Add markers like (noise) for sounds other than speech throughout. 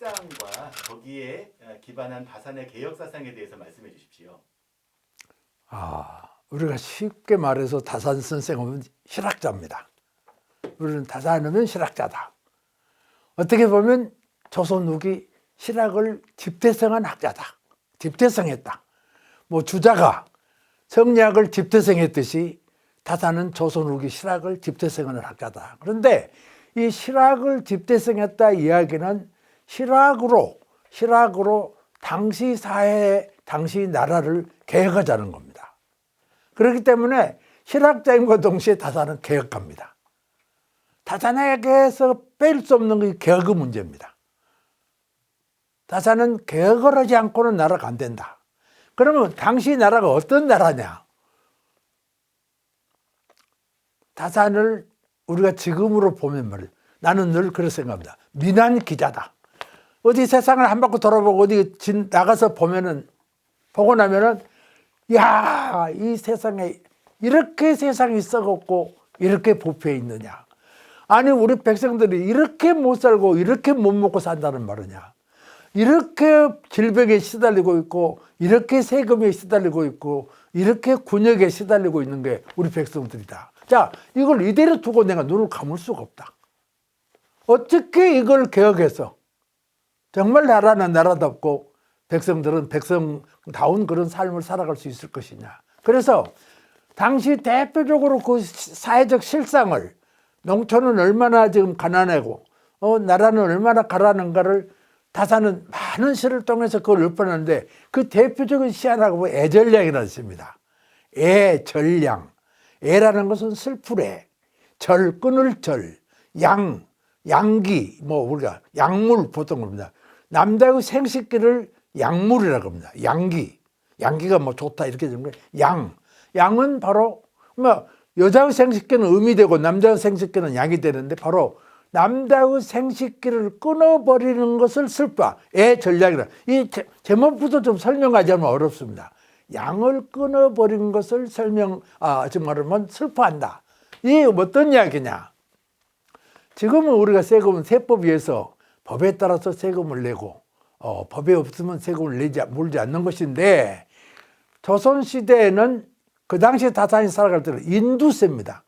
실상과 거기에 어, 기반한 다산의 개혁 사상에 대해서 말씀해 주십시오. 아, 우리가 쉽게 말해서 다산 선생은 실학자입니다. 우리는 다산하면 실학자다. 어떻게 보면 조선 후기 실학을 집대성한 학자다. 집대성했다. 뭐 주자가 성리학을 집대성했듯이 다산은 조선 후기 실학을 집대성하는 학자다. 그런데 이 실학을 집대성했다 이야기는 실학으로 실학으로 당시 사회, 당시 나라를 개혁하자는 겁니다. 그렇기 때문에 실학자임과 동시에 다산은 개혁합니다. 다산에게서 뺄 수 없는 게 개혁의 문제입니다. 다산은 개혁을 하지 않고는 나라가 안 된다. 그러면 당시 나라가 어떤 나라냐? 다산을 우리가 지금으로 보면 말이에요. 나는 늘 그렇게 생각합니다. 민한 기자다. 어디 세상을 한 바퀴 돌아보고 어디 진, 나가서 보면은 보고 나면은 야, 이 세상에 이렇게 세상이 썩었고 이렇게 부패해 있느냐. 아니 우리 백성들이 이렇게 못 살고 이렇게 못 먹고 산다는 말이냐. 이렇게 질병에 시달리고 있고 이렇게 세금에 시달리고 있고 이렇게 군역에 시달리고 있는 게 우리 백성들이다. 자, 이걸 이대로 두고 내가 눈을 감을 수가 없다. 어떻게 이걸 개혁해서 정말 나라는 나라답고 백성들은 백성다운 그런 삶을 살아갈 수 있을 것이냐. 그래서 당시 대표적으로 그 사회적 실상을 농촌은 얼마나 지금 가난하고 어, 나라는 얼마나 가난한가를 다사는 많은 시를 통해서 그걸 읊어냈는데 그 대표적인 시 하나가 뭐 애절량이라는 시입니다. 애절량. 애라는 것은 슬프래. 절, 끊을 절. 양, 양기. 뭐 우리가 약물 보통 겁니다. 남자의 생식기를 약물이라고 합니다. 양기. 양기가 뭐 좋다 이렇게 되는 거예요. 양. 양은 바로 뭐 여자의 생식기는 음이 되고 남자의 생식기는 양이 되는데 바로 남자의 생식기를 끊어버리는 것을 슬퍼. 애 전략이라. 이 제- 제목부터 좀 설명하자면 어렵습니다. 양을 끊어버린 것을 설명, 아, 지금 말하면 슬퍼한다. 이게 어떤 이야기냐. 지금은 우리가 세금은 세법위에서 법에 따라서 세금을 내고, 어, 법에 없으면 세금을 내지, 물지 않는 것인데, 조선 시대에는 그 당시에 다산이 살아갈 때는 인두세입니다.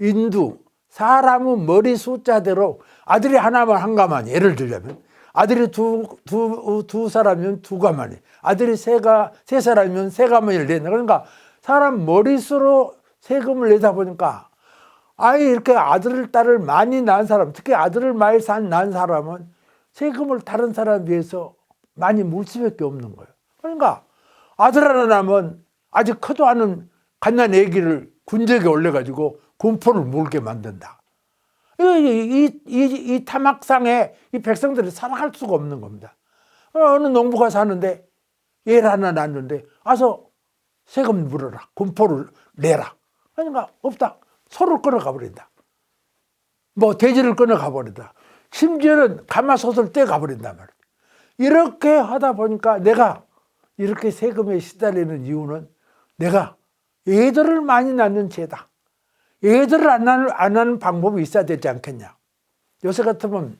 인두. 사람은 머리 숫자대로 아들이 하나만 한 가마니 예를 들자면 아들이 두, 두, 두 사람이면 두 가마니 아들이 세가, 세 사람이면 세 가마니를 낸다. 그러니까 사람 머릿수로 세금을 내다 보니까 아예 이렇게 아들을, 딸을 많이 낳은 사람, 특히 아들을 많이 산, 낳은 사람은 세금을 다른 사람에 비해서 많이 물 수밖에 없는 거예요. 그러니까 아들 하나 낳으면 아직 커도 않은 갓난 애기를 군적에 올려가지고 군포를 물게 만든다. 이, 이, 이, 이 타막상에 이 백성들이 살아갈 수가 없는 겁니다. 어느 농부가 사는데 얘를 하나 낳는데 와서 세금 물어라. 군포를 내라. 그러니까 없다. 소를 끊어가 버린다. 뭐 돼지를 끊어가 버린다. 심지어는 가마솥을 떼가 버린단 말이야. 이렇게 하다 보니까 내가 이렇게 세금에 시달리는 이유는 내가 애들을 많이 낳는 죄다. 애들을 안 낳는, 안 하는 방법이 있어야 되지 않겠냐. 요새 같으면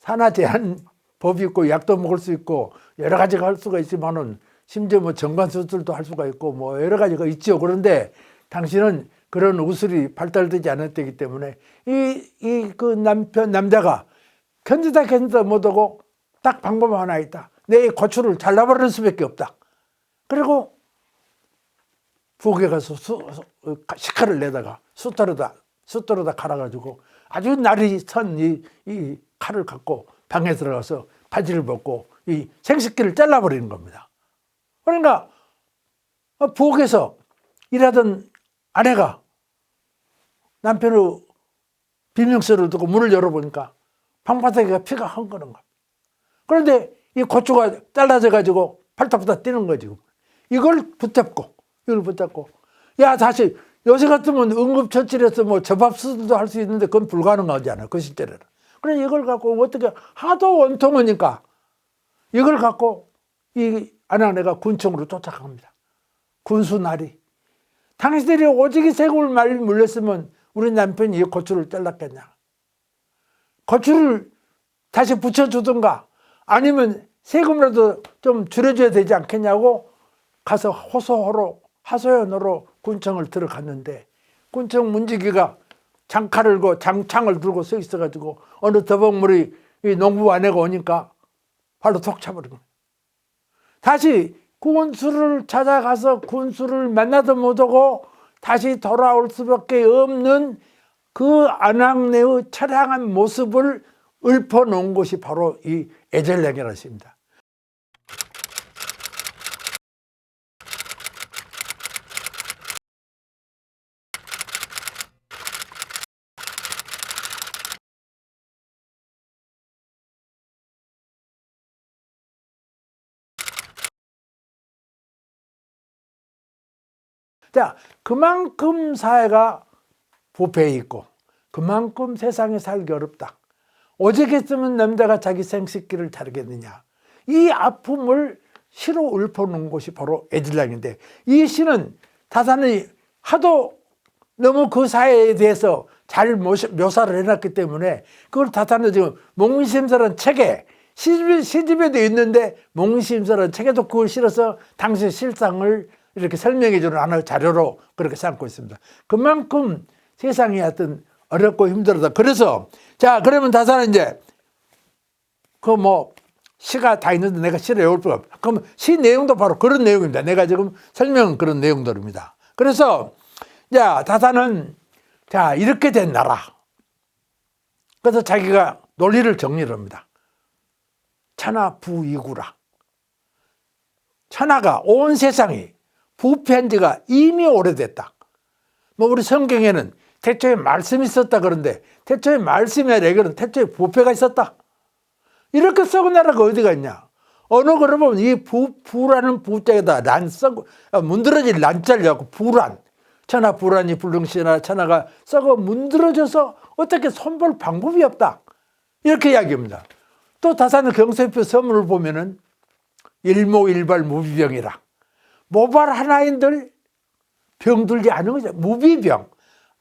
산하 제한 (laughs) 법이 있고 약도 먹을 수 있고 여러 가지가 할 수가 있지만은 심지어 뭐 정관 수술도 할 수가 있고 뭐 여러 가지가 있죠. 그런데 당신은 그런 우술이 발달되지 않았기 때문에 이 이 그 남편 남자가 견디다 견디다 못하고 딱 방법 하나 있다. 내 고추를 잘라버리는 수밖에 없다. 그리고 부엌에 가서 수, 수- 식칼을 내다가 숫자로다 숫자로다 갈아가지고 아주 날이 선이 이 칼을 갖고 방에 들어가서 바지를 벗고 이 생식기를 잘라버리는 겁니다. 그러니까 어, 부엌에서 일하던 아내가 남편의 비명소리를 듣고 문을 열어보니까 방바닥에 피가 헝거는 겁니다. 그런데 이 고추가 잘라져 가지고 팔딱팔딱 뛰는 거지. 이걸 붙잡고 이걸 붙잡고 야 다시 요새 같으면 응급처치해서 뭐 접합수술도 할 수 있는데 그건 불가능하잖아 그 시대는. 그래 이걸 갖고 어떻게 하도 원통하니까 이걸 갖고 이 아내가 군청으로 쫓아갑니다. 군수날이 당신들이 오직이 세금을 많이 물렸으면 우리 남편이 이 고추를 잘랐겠냐. 고추를 다시 붙여주든가 아니면 세금이라도 좀 줄여줘야 되지 않겠냐고 가서 호소하러 하소연으로 군청을 들어갔는데 군청 문지기가 장칼을 고 장창을 들고 서 있어가지고 어느 더벅물이 이 농부 아내가 오니까 발로 톡 차버린 거예요. 다시 군수를 찾아가서 군수를 만나도 못하고 다시 돌아올 수밖에 없는 그 안악내의 처량한 모습을 읊어놓은 것이 바로 이 에젤렉이라는 것입니다. 자, 그만큼 사회가 부패해 있고 그만큼 세상에 살기 어렵다. 했으면 남자가 자기 생식기를 자르겠느냐. 이 아픔을 시로 읊어놓은 것이 바로 에딜랑인데 이 시는 다산이 하도 너무 그 사회에 대해서 잘 묘사를 해놨기 때문에 그걸 다산은 지금 몽심서라는 책에 시집에, 시집에도 있는데 몽심서라는 책에도 그걸 실어서 당시 실상을 이렇게 설명해 주는 하나의 자료로 그렇게 삼고 있습니다. 그만큼 세상이 하여튼 어렵고 힘들다. 그래서 자 그러면 다산은 이제 그 뭐 시가 다 있는데 내가 시를 외울 필요 없. 그럼 시 내용도 바로 그런 내용입니다. 내가 지금 설명은 그런 내용들입니다. 그래서 자 다산은 자 이렇게 된 나라. 그래서 자기가 논리를 정리를 합니다. 천하 부이구라. 천하가 온 세상이 부패한 지가 이미 오래됐다. 뭐 우리 성경에는 태초에 말씀이 있었다 그런데 태초에 아니라 이거는 태초에 부패가 있었다. 이렇게 썩은 나라가 어디가 있냐? 어느 거를 보면 이 부, 부라는 부자에다 란 썩, 아, 문드러질 갖고 부란. 천하 부란이 불능시나 천하가 썩어 문드러져서 어떻게 손볼 방법이 없다. 이렇게 이야기합니다. 또 다산의 경세표 서문을 보면은 일모일발 무비병이라. 모발 하나인들 병들지 않은 거죠. 무비병.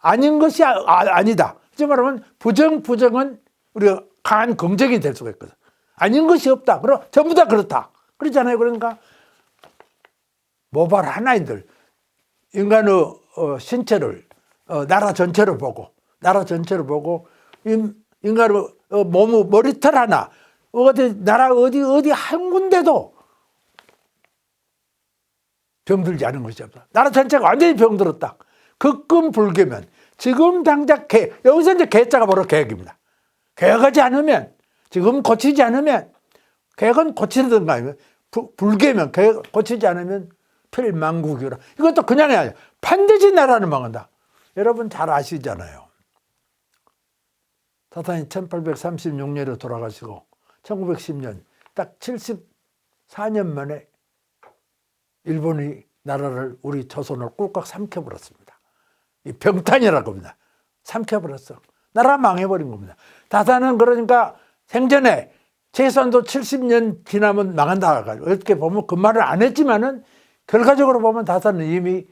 아닌 것이 아, 아, 니다 즉 말하면 부정, 부정은 우리가 강한 긍정이 될 수가 있거든. 아닌 것이 없다. 그럼 전부 다 그렇다. 그렇잖아요. 그러니까 모발 하나인들 인간의 어, 신체를 어, 나라 전체로 보고 나라 전체로 보고 인, 인간의 어, 몸의 머리털 하나 어디 나라 어디 어디 한 군데도 병들지 않은 것이 없다. 나라 전체가 완전히 병들었다. 극금 불개면 지금 당장 개 여기서 이제 개자가 바로 계획입니다. 계획하지 않으면 지금 고치지 않으면 계획은 고치든가 아니면 부- 불개면 계획 고치지 않으면 필망국이라 이것도 그냥이 아니야. 반드시 나라는 망한다. 여러분 잘 아시잖아요. 사탄이 1836년에 돌아가시고 1910년 딱 74년 만에 일본이 나라를 우리 조선을 꿀꺽 삼켜버렸습니다. 이 병탄이라고 합니다. 삼켜버렸어. 나라 망해버린 겁니다. 다산은 그러니까 생전에 최소한도 70년 지나면 망한다. 어떻게 보면 그 말을 안 했지만은 결과적으로 보면 다산은 이미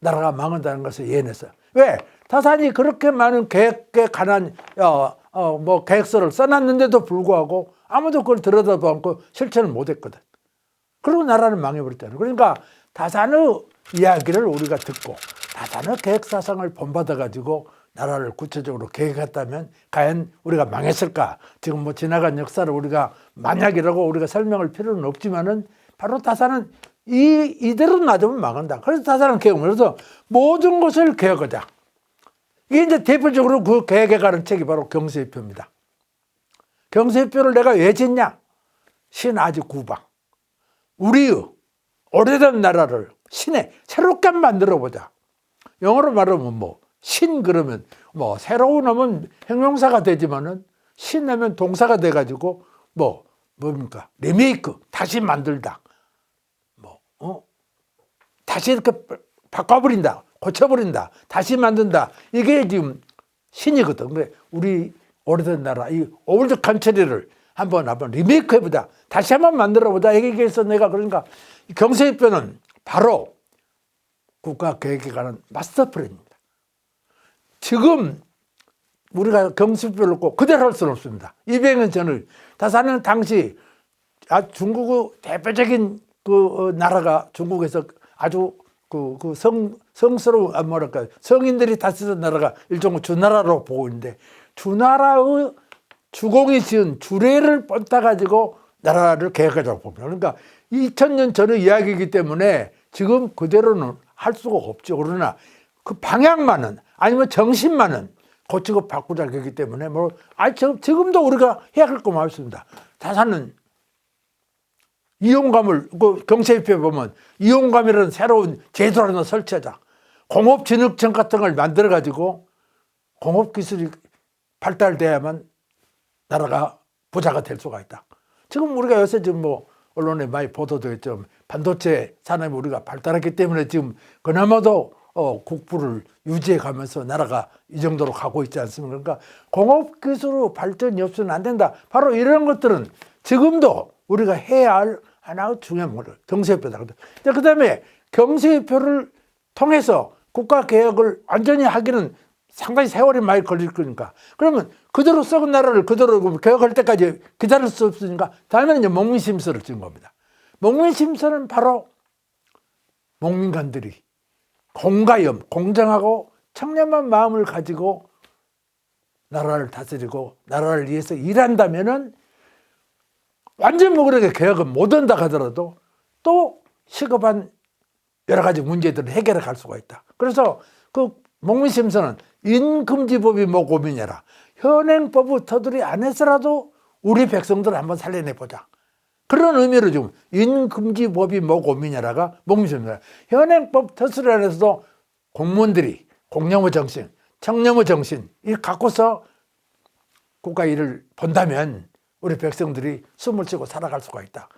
나라가 망한다는 것을 예언했어요. 왜? 다산이 그렇게 많은 계획에 관한 어, 어, 뭐 계획서를 써놨는데도 불구하고 아무도 그걸 들여다보지 않고 실천을 못했거든. 그리고 나라는 망해버렸잖아요. 그러니까 다산의 이야기를 우리가 듣고 다산의 계획 사상을 본받아 가지고 나라를 구체적으로 계획했다면 과연 우리가 망했을까? 지금 뭐 지나간 역사를 우리가 만약이라고 우리가 설명할 필요는 없지만은 바로 다산은 이, 이대로 놔두면 망한다. 그래서 다산은 계획, 그래서 모든 것을 계획하자. 이게 이제 대표적으로 그 계획에 관한 책이 바로 경세표입니다. 경세표를 내가 왜 짓냐? 신아지 구방. 우리의 오래된 나라를 신에 새롭게 만들어 보자. 영어로 말하면 뭐, 신 그러면 뭐, 새로운 하면 형용사가 되지만은 신 하면 동사가 돼가지고 뭐, 뭡니까? 리메이크, 다시 만들다. 뭐, 어? 다시 이렇게 바꿔버린다. 고쳐버린다. 다시 만든다. 이게 지금 신이거든. 근데 우리 오래된 나라, 이 올드 컨트리를 한번 한번 리메이크 해보자. 다시 한번 만들어보자. 얘기해서 내가 그러니까 경세입표는 바로 국가 계획에 관한 마스터 플랜입니다. 지금 우리가 경수표를 놓고 그대로 할 수는 없습니다. 200년 전을 다사는 당시 아, 중국의 대표적인 그 어, 나라가 중국에서 아주 그, 그 성, 성스러운, 아, 뭐랄까, 성인들이 다스리는 나라가 일종의 주나라로 보고 있는데, 주나라의 주공이 지은 주례를 뻗다가지고 나라를 개혁하자고 봅니다. 그러니까 2000년 전의 이야기이기 때문에 지금 그대로는 할 수가 없죠. 그러나 그 방향만은 아니면 정신만은 고치고 바꾸자 그기 때문에 뭐, 아, 저, 지금도 우리가 해야 할거 많습니다. 다사는 이용감을 그 경제협회 보면 이용감이라는 새로운 제도를 하나 설치하자. 공업진흥청 같은 걸 만들어 가지고 공업 기술이 발달돼야만 나라가 부자가 될 수가 있다. 지금 우리가 요새 지금 뭐 언론에 많이 보도되었죠. 반도체 산업이 우리가 발달했기 때문에 지금 그나마도 어, 국부를 유지해 가면서 나라가 이 정도로 가고 있지 않습니까? 그러니까 공업 기술로 발전이 없으면 안 된다. 바로 이런 것들은 지금도 우리가 해야 할 하나의 중요한 거를 경제협회다. 그 다음에 경제협회를 통해서 국가 개혁을 완전히 하기는 상당히 세월이 많이 걸릴 거니까. 그러면 그대로 썩은 나라를 그대로 개혁할 때까지 기다릴 수 없으니까 다음에는 이제 목민심서를 찍은 겁니다. 목민심서는 바로 목민관들이 공가염, 공정하고 청렴한 마음을 가지고 나라를 다스리고 나라를 위해서 일한다면은 완전 뭐 그렇게 개혁은 못 한다 하더라도 또 시급한 여러 가지 문제들을 해결해 갈 수가 있다. 그래서 그 목민심서는 인금지법이 뭐 고민이라 현행법의 터들이 안 해서라도 우리 백성들을 한번 살려내 보자. 그런 의미로 지금 인금지법이 뭐 고민이라가 목민심서 현행법 터슬 안에서도 공무원들이 공영의 정신, 청렴의 정신 이 갖고서 국가 일을 본다면 우리 백성들이 숨을 쉬고 살아갈 수가 있다.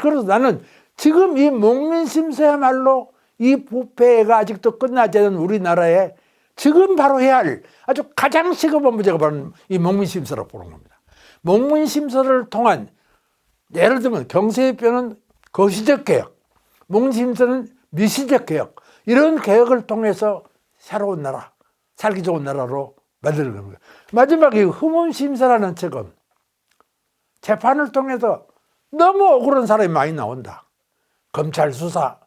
그래서 나는 지금 이 목민심서야말로 이 부패가 아직도 끝나지 않은 우리나라에 지금 바로 해야 할 아주 가장 시급한 문제가 바로 이 목민심서라고 보는 겁니다. 목민심서를 통한 예를 들면 경제협회는 거시적 개혁, 목민심서는 미시적 개혁 이런 개혁을 통해서 새로운 나라, 살기 좋은 나라로 만드는 겁니다. 마지막에 후문심서라는 책은 재판을 통해서 너무 억울한 사람이 많이 나온다. 검찰 수사,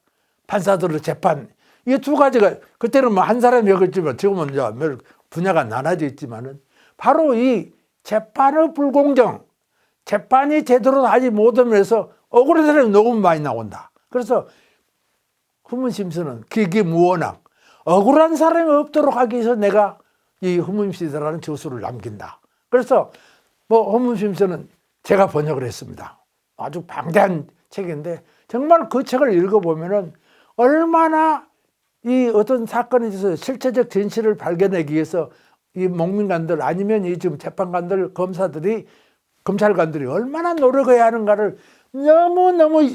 판사들의 재판 이 두 가지가 그때는 뭐 한 사람이었지만 지금은 이제 몇 분야가 나눠져 있지만은 바로 이 재판의 불공정, 재판이 제대로 하지 못함에서 억울한 사람이 너무 많이 나온다. 그래서 후문심서는 기기무원왕 억울한 사람이 없도록 하기 위해서 내가 이 후문심서라는 저수를 남긴다. 그래서 뭐 후문심서는 제가 번역을 했습니다. 아주 방대한 책인데 정말 그 책을 읽어보면은 얼마나 이 어떤 사건에 있어서 실체적 진실을 발견하기 위해서 이 목민관들 아니면 이 지금 재판관들 검사들이 검찰관들이 얼마나 노력해야 하는가를 너무너무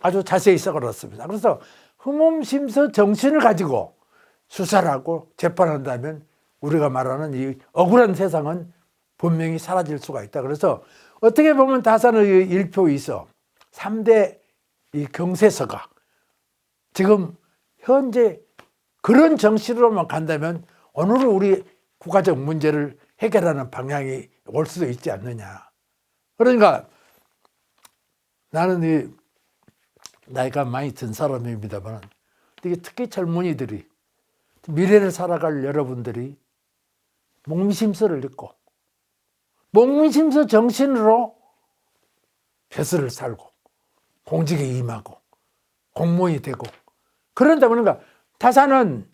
아주 자세히 써걸었습니다. 그래서 흠음심서 정신을 가지고 수사를 하고 재판한다면 우리가 말하는 이 억울한 세상은 분명히 사라질 수가 있다. 그래서 어떻게 보면 다산의 일표 있어 3대 이 경세서가 지금 현재 그런 정신으로만 간다면 오늘 우리 국가적 문제를 해결하는 방향이 올 수도 있지 않느냐. 그러니까 나는 이 나이가 많이 든 사람입니다만 특히 젊은이들이 미래를 살아갈 여러분들이 목미심서를 읽고 목민심서 정신으로 벼슬을 살고 공직에 임하고 공무원이 되고 그런다 보니까 타사는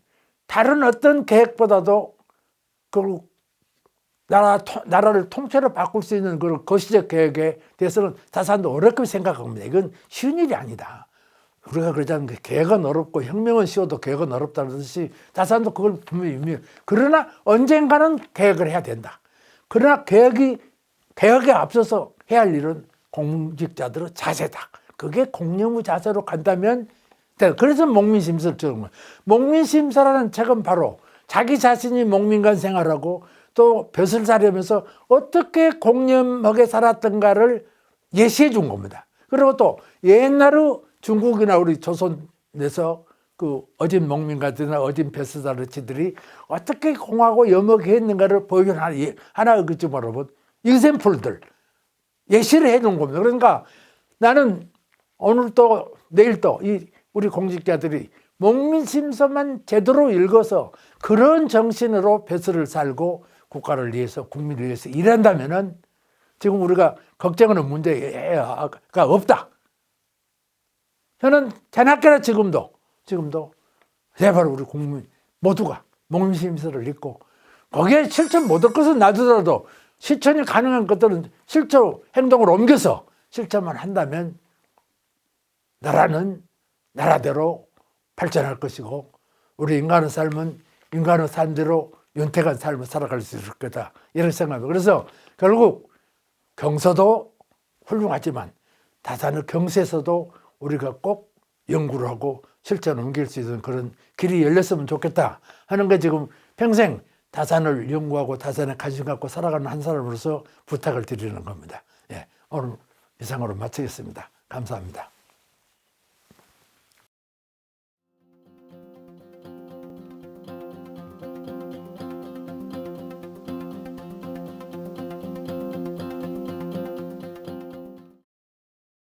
다른 어떤 계획보다도 그 나라 나라를 통째로 바꿀 수 있는 그런 거시적 계획에 대해서는 타사도 어렵게 생각합니다. 이건 쉬운 일이 아니다. 우리가 그러자는 게 계획은 어렵고 혁명은 쉬워도 계획은 어렵다는 듯이 다산도 그걸 분명히 의미해요. 그러나 언젠가는 계획을 해야 된다. 그러나 계획이 계획에 앞서서 해야 할 일은 공직자들의 자세다. 그게 공영의 자세로 간다면 돼. 그래서 목민심서를 적은 거예요. 목민심서라는 책은 바로 자기 자신이 목민간 생활하고 또 벼슬 살려면서 어떻게 공념하게 살았던가를 예시해 준 겁니다. 그리고 또 옛날의 중국이나 우리 조선에서 그 어진 농민가들이나 어진 베스다르치들이 어떻게 공하고 염역했는가를 보여주는 하나, 예, 하나 그좀 여러분 example들 예시를 해 놓은 겁니다. 그러니까 나는 오늘 또 내일 또 이 우리 공직자들이 목민심서만 제대로 읽어서 그런 정신으로 배설을 살고 국가를 위해서 국민을 위해서 일한다면은 지금 우리가 걱정하는 문제가 없다. 저는 자나깨나 지금도 지금도 제발 우리 국민 모두가 목민심서를 읽고 거기에 실천 못할 것은 놔두더라도 실천이 가능한 것들은 실제로 행동을 옮겨서 실천만 한다면 나라는 나라대로 발전할 것이고 우리 인간의 삶은 인간의 삶대로 윤택한 삶을 살아갈 수 있을 거다 이런 생각입니다. 그래서 결국 경서도 훌륭하지만 다산의 경세에서도 우리가 꼭 연구를 하고 실천 옮길 수 있는 그런 길이 열렸으면 좋겠다 하는 게 지금 평생 다산을 연구하고 다산에 관심 갖고 살아가는 한 사람으로서 부탁을 드리는 겁니다. 예, 오늘 이상으로 마치겠습니다. 감사합니다.